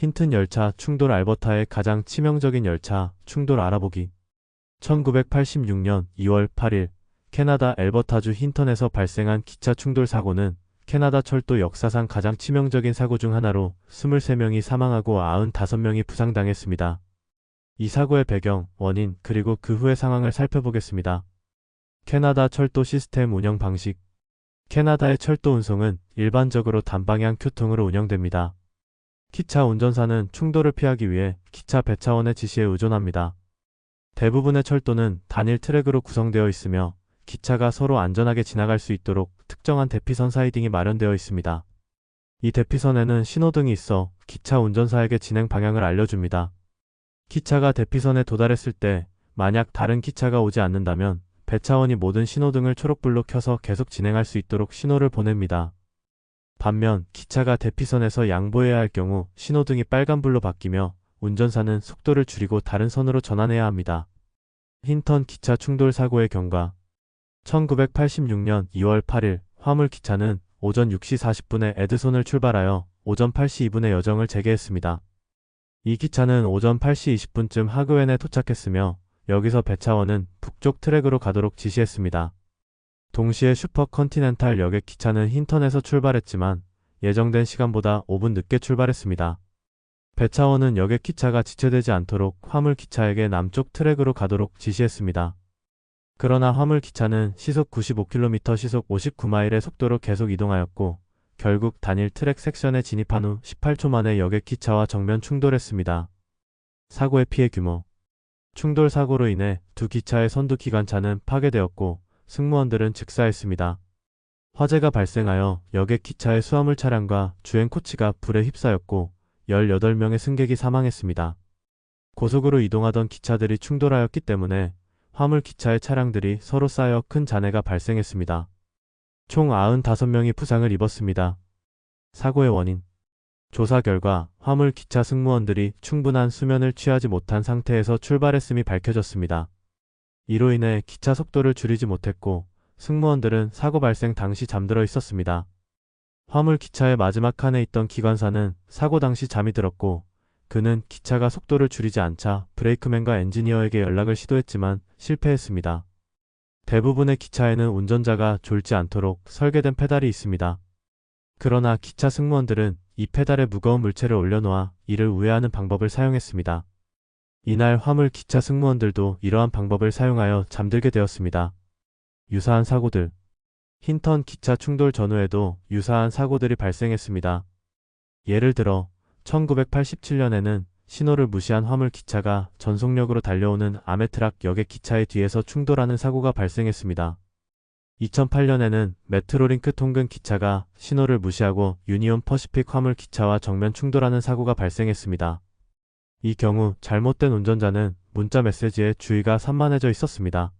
힌튼 열차 충돌 알버타의 가장 치명적인 열차 충돌 알아보기. 1986년 2월 8일 캐나다 엘버타주 힌턴에서 발생한 기차 충돌 사고는 캐나다 철도 역사상 가장 치명적인 사고 중 하나로 23명이 사망하고 95명이 부상당했습니다. 이 사고의 배경, 원인, 그리고 그 후의 상황을 살펴보겠습니다. 캐나다 철도 시스템 운영 방식 캐나다의 철도 운송은 일반적으로 단방향 교통으로 운영됩니다. 기차 운전사는 충돌을 피하기 위해 기차 배차원의 지시에 의존합니다. 대부분의 철도는 단일 트랙으로 구성되어 있으며 기차가 서로 안전하게 지나갈 수 있도록 특정한 대피선 사이딩이 마련되어 있습니다. 이 대피선에는 신호등이 있어 기차 운전사에게 진행 방향을 알려줍니다. 기차가 대피선에 도달했을 때 만약 다른 기차가 오지 않는다면 배차원이 모든 신호등을 초록불로 켜서 계속 진행할 수 있도록 신호를 보냅니다. 반면 기차가 대피선에서 양보해야 할 경우 신호등이 빨간불로 바뀌며 운전사는 속도를 줄이고 다른 선으로 전환해야 합니다. 힌턴 기차 충돌 사고의 경과 1986년 2월 8일 화물 기차는 오전 6시 40분에 에드손을 출발하여 오전 8시 2분에 여정을 재개했습니다. 이 기차는 오전 8시 20분쯤 하그웬에 도착했으며 여기서 배차원은 북쪽 트랙으로 가도록 지시했습니다. 동시에 슈퍼 컨티넨탈 역의 기차는 힌턴에서 출발했지만 예정된 시간보다 5분 늦게 출발했습니다. 배차원은 역의 기차가 지체되지 않도록 화물 기차에게 남쪽 트랙으로 가도록 지시했습니다. 그러나 화물 기차는 시속 95km 시속 59마일의 속도로 계속 이동하였고 결국 단일 트랙 섹션에 진입한 후 18초 만에 역의 기차와 정면 충돌했습니다. 사고의 피해 규모 충돌 사고로 인해 두 기차의 선두 기관차는 파괴되었고 승무원들은 즉사했습니다. 화재가 발생하여 역의 기차의 수화물 차량과 주행 코치가 불에 휩싸였고 18명의 승객이 사망했습니다. 고속으로 이동하던 기차들이 충돌하였기 때문에 화물 기차의 차량들이 서로 쌓여 큰 잔해가 발생했습니다. 총 95명이 부상을 입었습니다. 사고의 원인 조사 결과 화물 기차 승무원들이 충분한 수면을 취하지 못한 상태에서 출발했음이 밝혀졌습니다. 이로 인해 기차 속도를 줄이지 못했고 승무원들은 사고 발생 당시 잠들어 있었습니다. 화물 기차의 마지막 칸에 있던 기관사는 사고 당시 잠이 들었고 그는 기차가 속도를 줄이지 않자 브레이크맨과 엔지니어에게 연락을 시도했지만 실패했습니다. 대부분의 기차에는 운전자가 졸지 않도록 설계된 페달이 있습니다. 그러나 기차 승무원들은 이 페달에 무거운 물체를 올려놓아 이를 우회하는 방법을 사용했습니다. 이날 화물 기차 승무원들도 이러한 방법을 사용하여 잠들게 되었습니다. 유사한 사고들 힌턴 기차 충돌 전후에도 유사한 사고들이 발생했습니다. 예를 들어 1987년에는 신호를 무시한 화물 기차가 전속력으로 달려오는 아메트락 역의 기차의 뒤에서 충돌하는 사고가 발생했습니다. 2008년에는 메트로링크 통근 기차가 신호를 무시하고 유니온 퍼시픽 화물 기차와 정면 충돌하는 사고가 발생했습니다. 이 경우 잘못된 운전자는 문자 메시지에 주의가 산만해져 있었습니다.